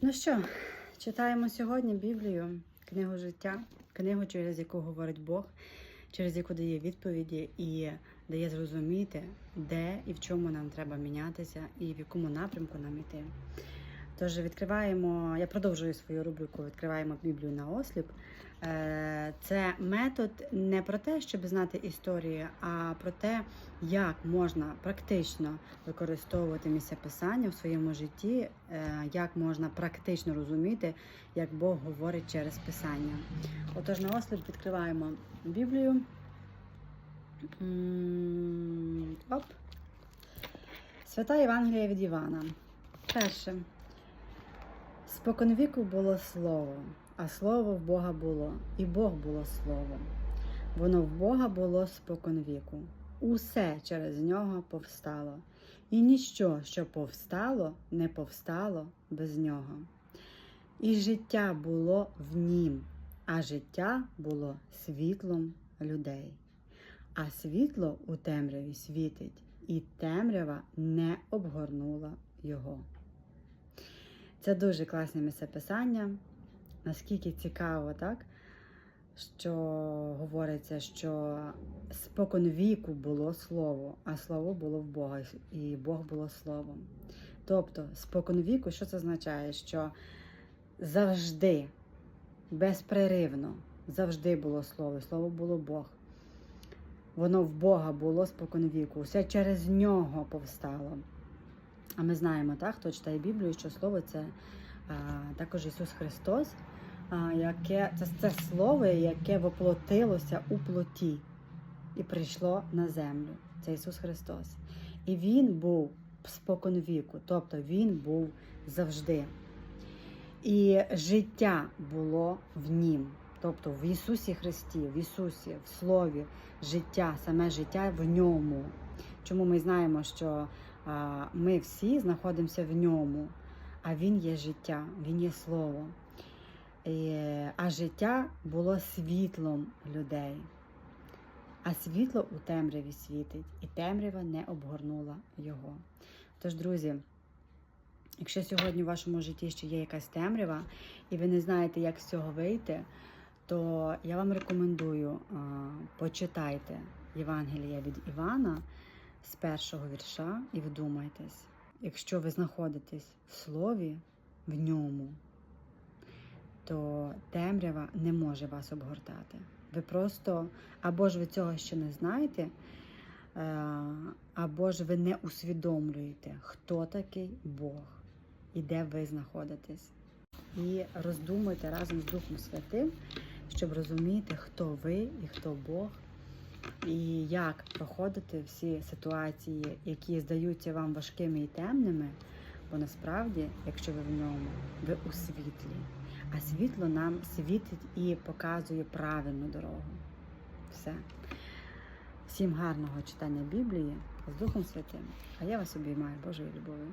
Ну що, читаємо сьогодні Біблію, книгу життя, книгу, через яку говорить Бог, через яку дає відповіді і дає зрозуміти, де і в чому нам треба мінятися, і в якому напрямку нам іти. Тож відкриваємо, я продовжую свою рубрику Відкриваємо Біблію на осліп. Е, Це метод не про те, щоб знати історії, а про те, як можна практично використовувати місця писання в своєму житті, е, як можна практично розуміти, як Бог говорить через писання. Отож, на осліп відкриваємо Біблію. Оп. Свята Євангелія від Івана. Перше. Споконвіку було слово, а слово в Бога було, і Бог було слово. Воно в Бога було споконвіку. Усе через нього повстало, і ніщо, що повстало, не повстало без нього. І життя було в нім, а життя було світлом людей. А світло у темряві світить, і темрява не обгорнула його. Це дуже класне місцеписання. Наскільки цікаво, так? Що говориться, що спокон віку було слово, а слово було в Бога, і Бог було словом. Тобто, спокон віку, що це означає? Що завжди, безперервно, завжди було слово, слово було Бог. Воно в Бога було спокон віку, все через нього повстало. А ми знаємо, так, хто читає Біблію, що слово це а, також Ісус Христос, яке це, це слово, яке воплотилося у плоті і прийшло на землю. Це Ісус Христос. І Він був спокон віку, тобто Він був завжди. І життя було в Нім. Тобто в Ісусі Христі, в Ісусі, в Слові, життя, саме життя в ньому. Чому ми знаємо, що ми всі знаходимося в ньому, а Він є життя, Він є Слово. А життя було світлом людей. А світло у темряві світить, і темрява не обгорнула його. Тож, друзі, якщо сьогодні в вашому житті ще є якась темрява, і ви не знаєте, як з цього вийти, то я вам рекомендую почитайте Євангелія від Івана з першого вірша і вдумайтесь, якщо ви знаходитесь в слові, в ньому, то темрява не може вас обгортати. Ви просто або ж ви цього ще не знаєте, е, або ж ви не усвідомлюєте, хто такий Бог і де ви знаходитесь. І роздумуйте разом з Духом Святим, щоб розуміти, хто ви і хто Бог, і як проходити всі ситуації, які здаються вам важкими і темними. Бо насправді, якщо ви в ньому, ви у світлі. А світло нам світить і показує правильну дорогу. Все. Всім гарного читання Біблії з Духом Святим. А я вас обіймаю Божою любов'ю.